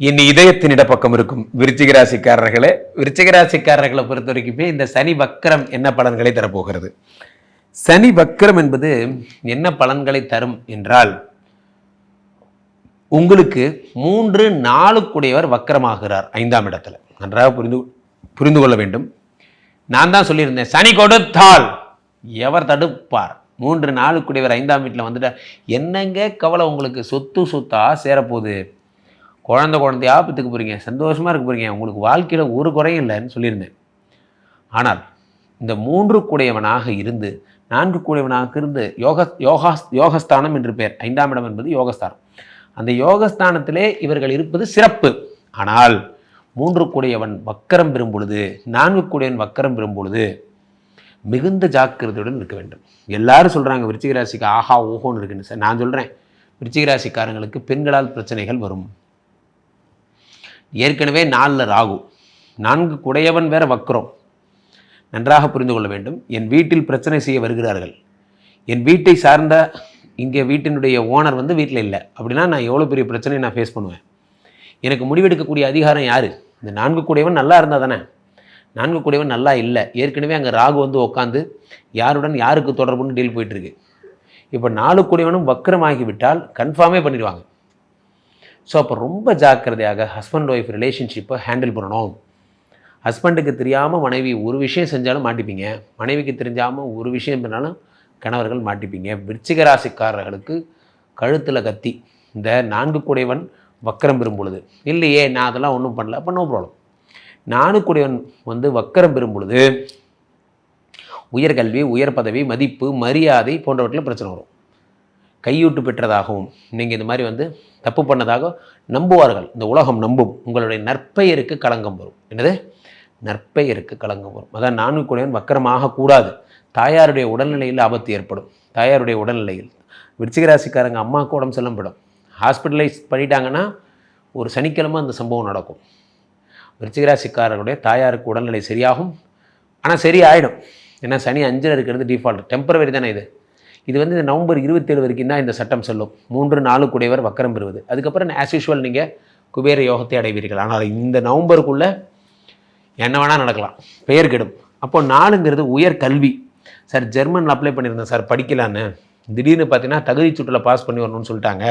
என் இதயத்தின் இடப்பக்கம் இருக்கும் விருச்சிகராசிக்காரர்களே விருச்சிகராசிக்காரர்களை பொறுத்த வரைக்குமே இந்த சனி வக்கரம் என்ன பலன்களை தரப்போகிறது? சனி வக்கரம் என்பது என்ன பலன்களை தரும் என்றால் உங்களுக்கு மூன்று நாளுக்குடையவர் வக்கரமாகிறார் ஐந்தாம் இடத்துல. நன்றாக புரிந்து புரிந்து கொள்ள வேண்டும். நான் தான் சொல்லியிருந்தேன் சனி கொடுத்தால் எவர் தடுப்பார்? மூன்று நாளுக்குடையவர் ஐந்தாம் வீட்டில் வந்துட்டார் என்னங்க கவலை உங்களுக்கு? சொத்து சொத்தாக சேரப்போகுது. குழந்தை குழந்தையா பெற்றுக்க போகிறீங்க சந்தோஷமாக இருக்க போகிறீங்க உங்களுக்கு வாழ்க்கையில் ஒரு குறையும் இல்லைன்னு சொல்லியிருந்தேன். ஆனால் இந்த மூன்று கூடையவனாக இருந்து நான்கு கூடையவனாக இருந்து யோக யோகா யோகஸ்தானம் என்று பெயர் ஐந்தாம் இடம் என்பது யோகஸ்தானம். அந்த யோகஸ்தானத்திலே இவர்கள் இருப்பது சிறப்பு. ஆனால் மூன்று கூடையவன் வக்கரம் பெறும் பொழுது நான்கு கூடையவன் வக்கரம் பெறும் பொழுது மிகுந்த ஜாக்கிரதையுடன் இருக்க வேண்டும். எல்லாரும் சொல்கிறாங்க விருச்சிக ராசிக்கு ஆஹா ஓஹோன்னு இருக்குன்னு. சார் நான் சொல்கிறேன் விருச்சிக ராசிக்காரங்களுக்கு பெண்களால் பிரச்சனைகள் வரும். ஏற்கனவே நாலில் ராகு. நான்கு குடையவன் வேற வக்கரம் நன்றாக புரிந்து கொள்ள வேண்டும். என் வீட்டில் பிரச்சனை செய்ய வருகிறார்கள். என் வீட்டை சார்ந்த இங்கே வீட்டினுடைய ஓனர் வந்து வீட்டில் இல்லை. அப்படின்னா நான் எவ்வளோ பெரிய பிரச்சனையை நான் ஃபேஸ் பண்ணுவேன். எனக்கு முடிவெடுக்கக்கூடிய அதிகாரம் யார்? இந்த நான்கு கூடையவன் நல்லா இருந்தால் தானே? நான்கு கூடையவன் நல்லா இல்லை. ஏற்கனவே அங்கே ராகு வந்து உட்காந்து யாருடன் யாருக்கு தொடர்புன்னு டீல் போயிட்டுருக்கு இப்போ நாலு கூடையவனும் வக்கரமாகிவிட்டால் கன்ஃபார்மே பண்ணிடுவாங்க. ஸோ அப்போ ரொம்ப ஜாக்கிரதையாக ஹஸ்பண்ட் ஒய்ஃப் ரிலேஷன்ஷிப்பை ஹேண்டில் பண்ணணும். ஹஸ்பண்டுக்கு தெரியாமல் மனைவி ஒரு விஷயம் செஞ்சாலும் மாட்டிப்பீங்க. மனைவிக்கு தெரிஞ்சாமல் ஒரு விஷயம் பண்ணாலும் கணவர்கள் மாட்டிப்பீங்க. விருச்சிக ராசிக்காரர்களுக்கு கழுத்தில் கத்தி. இந்த நான்கு குடைவன் வக்கரம் பெறும்பொழுது இல்லையே நான் அதெல்லாம் ஒன்றும் பண்ணல. அப்போ நோ ப்ராப்ளம் நான்கு கூடையவன் வந்து வக்கரம் பெறும்பொழுது உயர்கல்வி உயர் பதவி மதிப்பு மரியாதை போன்றவற்றில் பிரச்சனை வரும். கையூட்டு பெற்றதாகவும் நீங்கள் இந்த மாதிரி வந்து தப்பு பண்ணதாக நம்புவார்கள். இந்த உலகம் நம்பும். உங்களுடைய நற்பெயருக்கு களங்கம் வரும். என்னது? நற்பெயருக்கு களங்கம் வரும். அதான் நான்குக்குடையவன் வக்கரமாக கூடாது. தாயாருடைய உடல்நிலையில் ஆபத்து ஏற்படும். தாயாருடைய உடல்நிலையில். விருச்சிகராசிக்காரங்க அம்மாவுக்கு உடம்பு செல்லம்படும். ஹாஸ்பிட்டலைஸ் பண்ணிட்டாங்கன்னா ஒரு சனிக்கிழமை அந்த சம்பவம் நடக்கும். விருச்சிகராசிக்காரர்களுடைய தாயாருக்கு உடல்நிலை சரியாகும். ஆனால் சரி ஆகிடும் ஏன்னா சனி அஞ்சில் இருக்கிறது டிஃபால்ட் டெம்பரவரி தானே இது. இது வந்து இந்த நவம்பர் இருபத்தேழு வரைக்கும் தான் இந்த சட்டம் செல்லும். மூன்று நாலு கூடையவர் வக்கரம் பெறுவது. அதுக்கப்புறம் ஆஸ் யூஷுவல் நீங்கள் குபேர யோகத்தை அடைவீர்கள். ஆனால் இந்த நவம்பருக்குள்ளே என்ன வேணால் நடக்கலாம். பெயர் கெடும். அப்போ நாலுங்கிறது உயர் கல்வி. சார் ஜெர்மனில் அப்ளை பண்ணியிருந்தேன் சார் படிக்கலான்னு. திடீர்னு பார்த்தீங்கன்னா தகுதி சுற்றில் பாஸ் பண்ணி வரணும்னு சொல்லிட்டாங்க.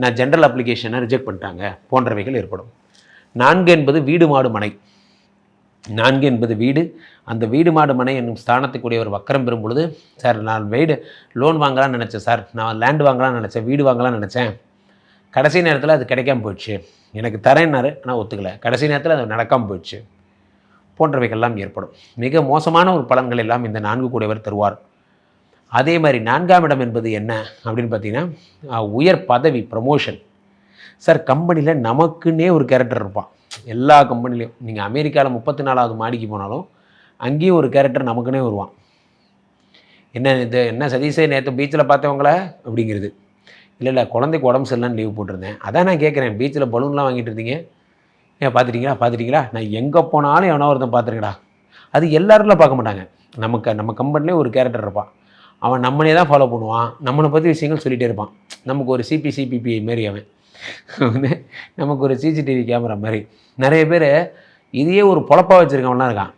நான் ஜென்ரல் அப்ளிகேஷனை ரிஜெக்ட் பண்ணிட்டாங்க. போன்றவைகள் ஏற்படும். நான்கு என்பது வீடு மாடு மனை. நான்கு என்பது வீடு. அந்த வீடு மாடு மனை என்னும் ஸ்தானத்துக்குரிய ஒரு வக்கரம் பெறும் பொழுது சார் நான் வீடு லோன் வாங்கலாம்னு நினச்சேன் சார். நான் லேண்ட் வாங்கலாம்னு நினச்சேன் வீடு வாங்கலாம்னு நினச்சேன். கடைசி நேரத்தில் அது கிடைக்காம போயிடுச்சு. எனக்கு தரேன்னாரு ஆனால் ஒத்துக்கலை. கடைசி நேரத்தில் அது நடக்காமல் போயிடுச்சு. போன்றவைகள்லாம் ஏற்படும். மிக மோசமான ஒரு பலன்கள் எல்லாம் இந்த நான்கு கூடியவர் தருவார். அதே மாதிரி நான்காம் இடம் என்பது என்ன அப்படின்னு பார்த்தீங்கன்னா உயர் பதவி ப்ரமோஷன் சார் கம்பெனியில் நமக்குன்னே ஒரு கேரக்டர் இருப்பான். எல்லா கம்பெனிலையும் நீங்கள் அமெரிக்காவில் முப்பத்தி நாலாவது மாடிக்கு போனாலும் அங்கேயும் ஒரு கேரக்டர் நமக்குன்னே வருவான். என்ன இது என்ன சதீஷே நேற்று பீச்சில் பார்த்தவங்கள? அப்படிங்கிறது. இல்லை இல்லை குழந்தைக்கு உடம்பு சரியில்லைன்னு லீவ் போட்டிருந்தேன். அதான் நான் கேட்குறேன் பீச்சில் பலூன்லாம் வாங்கிட்டு இருந்தீங்க? ஏன் பார்த்துட்டீங்களா பார்த்துட்டீங்களா? நான் எங்கே போனாலும் எவனோ ஒருத்தன் பார்த்துருக்கடா. அது எல்லாரும்லாம் பார்க்க மாட்டாங்க. நமக்கு நம்ம கம்பெனிலே ஒரு கேரக்டர் இருப்பான். அவன் நம்மளே தான் ஃபாலோ பண்ணுவான். நம்மளை பற்றி விஷயங்கள் சொல்லிகிட்டே இருப்பான். நமக்கு ஒரு சிபிசிபிபி மாரி அவன். வந்து நமக்கு ஒரு சிசிடிவி கேமரா மாதிரி. நிறைய பேர் இதையே ஒரு பொழப்பா வச்சுருக்கவன்லாம் இருக்கான்.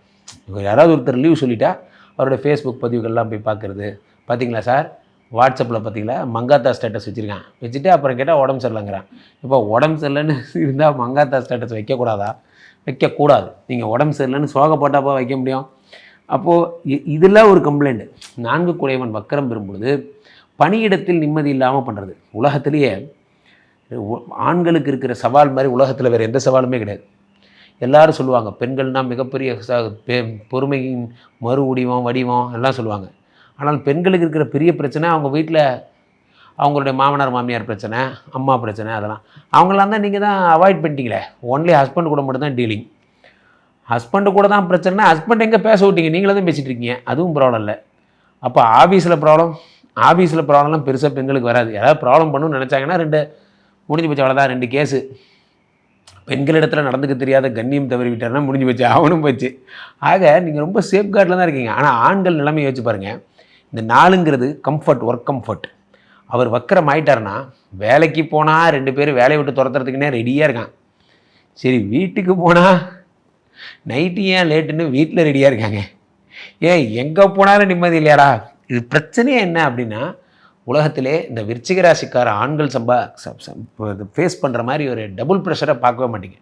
யாராவது ஒருத்தர் லீவ் சொல்லிட்டா அவரோட ஃபேஸ்புக் பதிவுகள்லாம் போய் பார்க்குறது. பார்த்தீங்களா சார்? வாட்ஸ்அப்பில் பார்த்தீங்களா? மங்காத்தா ஸ்டேட்டஸ் வச்சுருக்கான். வச்சுட்டு அப்புறம் கேட்டால் உடம்பு சரியில்லைங்கிறான். இப்போ உடம்பு சரியில்லைன்னு இருந்தால் மங்காத்தா ஸ்டேட்டஸ் வைக்கக்கூடாதா? வைக்கக்கூடாது. நீங்கள் உடம்பு சரியில்லைன்னு சோகப்பட்டாப்பா வைக்க முடியும். அப்போது இதெல்லாம் ஒரு கம்ப்ளைண்ட் நான்கு குறைவன் வக்கரம் பெறும்பொழுது பணியிடத்தில் நிம்மதி இல்லாமல் பண்ணுறது உலகத்திலேயே ஆண்களுக்கு இருக்கிற சவால் மாதிரி உலகத்தில் வேறு எந்த சவாலுமே கிடையாது. எல்லாரும் சொல்லுவாங்க பெண்கள்னால் மிகப்பெரிய பெ- பொறுமையின் மறு உடிவம் வடிவம் எல்லாம் சொல்லுவாங்க. ஆனால் பெண்களுக்கு இருக்கிற பெரிய பிரச்சனை அவங்க வீட்டில் அவங்களுடைய மாமனார் மாமியார் பிரச்சனை அம்மா பிரச்சனை அதெல்லாம். அவங்களாம் தான் நீங்கள் தான் அவாய்ட் பண்ணிட்டீங்களே. ஒன்லி ஹஸ்பண்ட் கூட மட்டும் தான் டீலிங் ஹஸ்பண்டு கூட தான் பிரச்சனைனா ஹஸ்பண்ட் எங்கே பேச விட்டீங்க? நீங்களே தான் பேசிகிட்டு இருக்கீங்க. அதுவும் ப்ராப்ளம் இல்லை. அப்போ ஆஃபீஸில் ப்ராப்ளம் ஆஃபீஸில் ப்ராப்ளம்லாம் பெருசாக பெண்களுக்கு வராது. யாராவது ப்ராப்ளம் பண்ணணும்னு நினச்சாங்கன்னா ரெண்டு முடிஞ்சு போச்சு அவ்வளோதான் ரெண்டு கேஸு பெண்களிடத்தில் நடந்துக்க தெரியாத கண்ணியம் தவறி விட்டார்னா முடிஞ்சு போச்சு அவனும் போச்சு. ஆக நீங்கள் ரொம்ப சேஃப்கார்டில் தான் இருக்கீங்க. ஆனால் ஆண்கள் நிலைமையை வச்சு பாருங்கள் இந்த நாளுங்கிறது கம்ஃபர்ட் ஒர்க் கம்ஃபர்ட் அவர் வக்கரம் ஆயிட்டாருன்னா வேலைக்கு போனால் ரெண்டு பேரும் வேலையை விட்டு துரத்துறதுக்குன்னே ரெடியாக இருக்கான். சரி வீட்டுக்கு போனால் நைட்டு ஏன் லேட்டுன்னு வீட்டில் ரெடியாக இருக்காங்க? ஏன் எங்கே போனாலும் நிம்மதி இல்லையாடா? இது பிரச்சனையே என்ன அப்படின்னா உலகத்திலே இந்த விருச்சிக ராசிக்கார ஆண்கள் சம்பா ஃபேஸ் பண்ணுற மாதிரி ஒரு டபுள் ப்ரெஷரை பார்க்கவே மாட்டீங்க.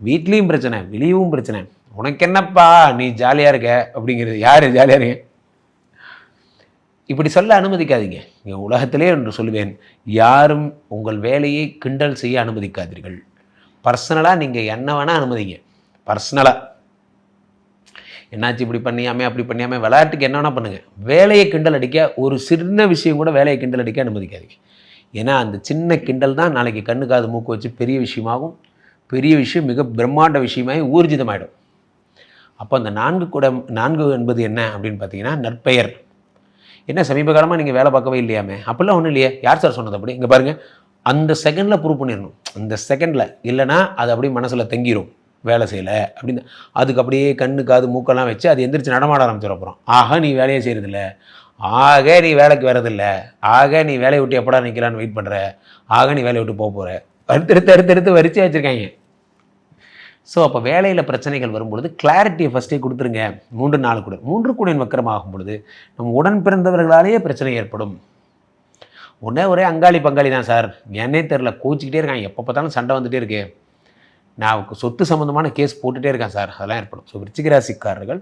வீட்லேயும் பிரச்சனை வெளியவும் பிரச்சனை. உனக்கு என்னப்பா நீ ஜாலியாக இருக்க? அப்படிங்கிறது யார் ஜாலியாக இருக்க இப்படி சொல்ல அனுமதிக்காதீங்க. இங்கே உலகத்திலே என்று சொல்லுவேன் யாரும் உங்கள் வேலையை கிண்டல் செய்ய அனுமதிக்காதீர்கள். பர்சனலாக நீங்கள் என்ன வேணால் அனுமதிங்க. பர்சனலாக என்னாச்சு இப்படி பண்ணியாமே அப்படி பண்ணியாமே விளையாட்டுக்கு என்ன பண்ணுங்கள் வேலையை கிண்டல் அடிக்க ஒரு சின்ன விஷயம் கூட வேலையை கிண்டல் அடிக்க அனுமதிக்காதீங்க. ஏன்னா அந்த சின்ன கிண்டல் தான் நாளைக்கு கண்ணு காது மூக்கு வச்சு பெரிய விஷயமாகும். பெரிய விஷயம் மிக பிரம்மாண்ட விஷயமாகி ஊர்ஜிதமாயிடும். அப்போ அந்த நான்கு கூட நான்கு என்பது என்ன அப்படின்னு பார்த்தீங்கன்னா நற்பெயர். என்ன சமீப காலமாக நீங்கள் வேலை பார்க்கவே இல்லையாமே? அப்படிலாம் ஒன்றும் இல்லையே. யார் சார் சொன்னது அப்படி? இங்கே பாருங்கள் அந்த செகண்டில் ப்ரூவ் பண்ணிடணும். அந்த செகண்டில் இல்லைன்னா அது அப்படியே மனசில் தங்கிடும் வேலை செய்யலை அப்படின்னு. அதுக்கு அப்படியே கண்ணு காது மூக்கெல்லாம் வச்சு அது எந்திரிச்சு நடமாட ஆரம்பிச்சிடப்புறம் ஆக நீ வேலையை செய்கிறதில்ல ஆக நீ வேலைக்கு வரதில்ல ஆக நீ வேலையை விட்டு எப்படா நிற்கலான்னு வெயிட் பண்ணுற ஆக நீ வேலையை விட்டு போக போகிற அடுத்தடுத்து அடுத்தடுத்து வரிச்சு வச்சுருக்காங்க. ஸோ அப்போ வேலையில் பிரச்சனைகள் வரும்பொழுது கிளாரிட்டியை ஃபஸ்ட்டே கொடுத்துருங்க. மூன்று நாலு கூட. மூன்று கூட வக்கரமாகும் பொழுது நம்ம உடன் பிறந்தவர்களாலேயே பிரச்சனை ஏற்படும். உடனே ஒரே அங்காளி பங்காளி தான் சார். என்னே தெரில கோச்சிக்கிட்டே இருக்காங்க. எப்போ பார்த்தாலும் சண்டை வந்துகிட்டே இருக்கு. நான் சொத்து சம்மந்தமான கேஸ் போட்டுகிட்டே இருக்கேன் சார். அதெல்லாம் ஏற்படும். ஸோ விருச்சிக ராசிக்காரர்கள்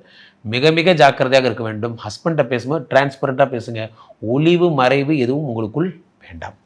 மிக மிக ஜாக்கிரதையாக இருக்க வேண்டும். ஹஸ்பண்ட்டை பேசும்போது டிரான்ஸ்பரண்ட்டாக பேசுங்க. ஒளிவு மறைவு எதுவும் உங்களுக்குள் வேண்டாம்.